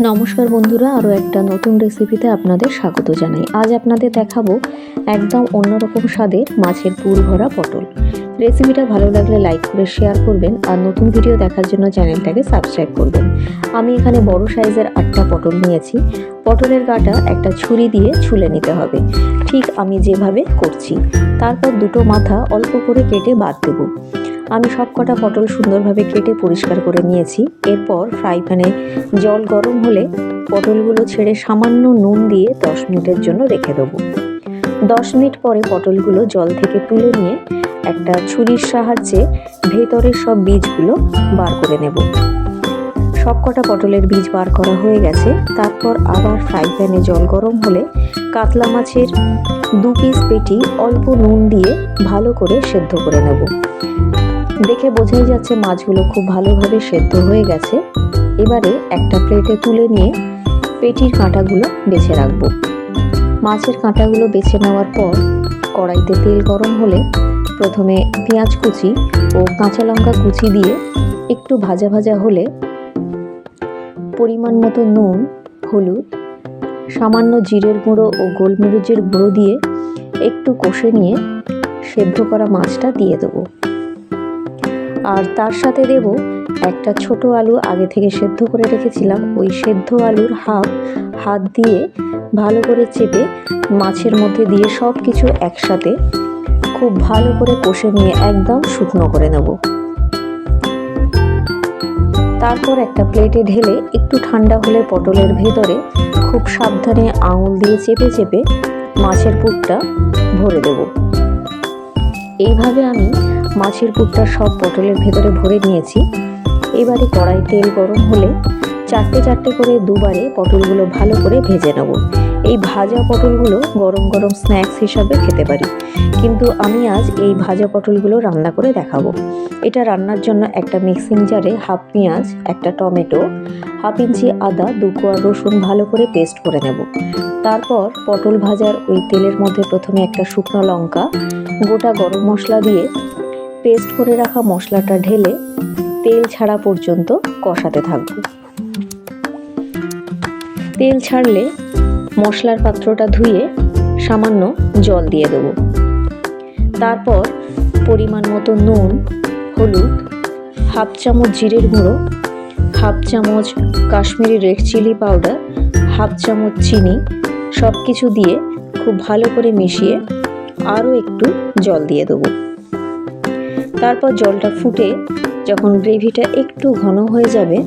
নমস্কার বন্ধুরা, আরও একটা নতুন রেসিপিতে আপনাদের স্বাগত জানাই। আজ আপনাদের দেখাবো একদম অন্যরকম স্বাদের মাছের পুর ভরা পটল। রেসিপিটা ভালো লাগলে লাইক করে শেয়ার করবেন আর নতুন ভিডিও দেখার জন্য চ্যানেলটাকে সাবস্ক্রাইব করবেন। আমি এখানে বড় সাইজের আটটা পটল নিয়েছি। পটলের গাটা একটা ছুরি দিয়ে ছুলে নিতে হবে। ঠিক আমি যেভাবে করছি। তারপর দুটো মাথা অল্প করে কেটে বাদ দেবো। আমি সব কটা পটল সুন্দরভাবে কেটে পরিষ্কার করে নিয়েছি। এরপর ফ্রাই প্যানে জল গরম হলে পটলগুলো ছেড়ে সামান্য নুন দিয়ে দশ মিনিটের জন্য রেখে দেবো। দশ মিনিট পরে পটলগুলো জল থেকে তুলে নিয়ে একটা ছুরির সাহায্যে ভেতরের সব বীজগুলো বার করে নেব। সব কটা পটলের বীজ বার করা হয়ে গেছে। তারপর আবার ফ্রাই প্যানে জল গরম হলে কাতলা মাছের দু পিস পেটি অল্প নুন দিয়ে ভালো করে সেদ্ধ করে নেব। দেখে বোঝাই যাচ্ছে মাছগুলো খুব ভালোভাবে সেদ্ধ হয়ে গেছে। এবারে একটা প্লেটে তুলে নিয়ে পেটির কাঁটাগুলো বেছে রাখব। মাছের কাঁটাগুলো বেছে নেওয়ার পর কড়াইতে তেল গরম হলে প্রথমে পেঁয়াজ কুচি ও কাঁচা লঙ্কা কুচি দিয়ে একটু ভাজা ভাজা হলে পরিমাণ মতো নুন, হলুদ সামান্য জিরের গুঁড়ো ও গোলমরিচের গুঁড়ো দিয়ে একটু কষে নিয়ে সেদ্ধ করা মাছটা দিয়ে দেবো। আর তার সাথে দেব একটা ছোট আলু, আগে থেকে সেদ্ধ করে রেখেছিলাম। ওই সেদ্ধ আলুর হাফ হাত দিয়ে ভালো করে চেপে মাছের মধ্যে দিয়ে সব কিছু একসাথে খুব ভালো করে কষে নিয়ে একদম শুকনো করে নেব। তারপর একটা প্লেটে ঢেলে একটু ঠান্ডা হলে পটলের ভেতরে খুব সাবধানে আঙুল দিয়ে চেপে চেপে মাছের পুরটা ভরে দেব। এইভাবে আমি মাছের পুরটা সব পটলের ভেতরে ভরে নিয়েছি। এবারে কড়াই তেল গরম হলে চারটে চারটে করে দুবারে পটলগুলো ভালো করে ভেজে নেব। এই ভাজা পটলগুলো গরম গরম স্ন্যাক্স হিসাবে খেতে পারি। কিন্তু আমি আজ এই ভাজা পটলগুলো রান্না করে দেখাবো। এটা রান্নার জন্য একটা মিক্সিং জারে হাফ পেঁয়াজ, একটা টমেটো, হাফ ইঞ্চি আদা, দু কোয়া রসুন ভালো করে পেস্ট করে নেব। তারপর পটল ভাজার ওই তেলের মধ্যে প্রথমে একটা শুকনো লঙ্কা, গোটা গরম মশলা দিয়ে পেস্ট করে রাখা মশলাটা ঢেলে তেল ছাড়া পর্যন্ত কষাতে থাকব। তেল ছাড়লে মশলার পাত্রটা ধুয়ে সামান্য জল দিয়ে দেবো। তারপর পরিমাণ মতো নুন, হলুদ, হাফ চামচ জিরের গুঁড়ো, হাফ চামচ Kashmiri red chilli powder, half চামচ চিনি সব কিছু দিয়ে খুব ভালো করে মিশিয়ে আরও একটু জল দিয়ে দেবো। তারপর জলটা ফুটে যখন গ্রেভিটা একটু ঘন হয়ে যাবে,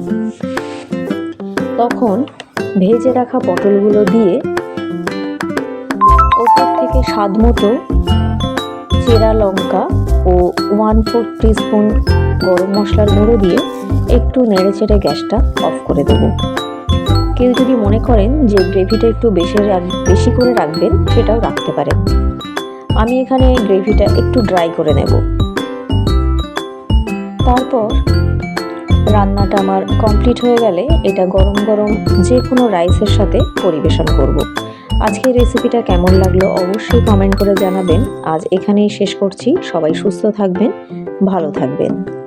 তখন ভেজে রাখা পটলগুলো দিয়ে ওপর থেকে স্বাদ মতো চেরা লঙ্কা ও ওয়ান ফোর স্পুন গরম মশলার গুঁড়ো দিয়ে একটু নেড়ে চেড়ে গ্যাসটা অফ করে দেব। কেউ যদি মনে করেন যে গ্রেভিটা একটু বেশি বেশি করে রাখবেন, সেটাও রাখতে পারেন। আমি এখানে গ্রেভিটা একটু ড্রাই করে নেব। তারপর রান্নাটা আমার কমপ্লিট হয়ে গেলে এটা গরম গরম যে কোনো রাইসের সাথে পরিবেশন করব। আজকের রেসিপিটা কেমন লাগল অবশ্যই কমেন্ট করে জানাবেন। আজ এখানেই শেষ করছি। সবাই সুস্থ থাকবেন, ভালো থাকবেন।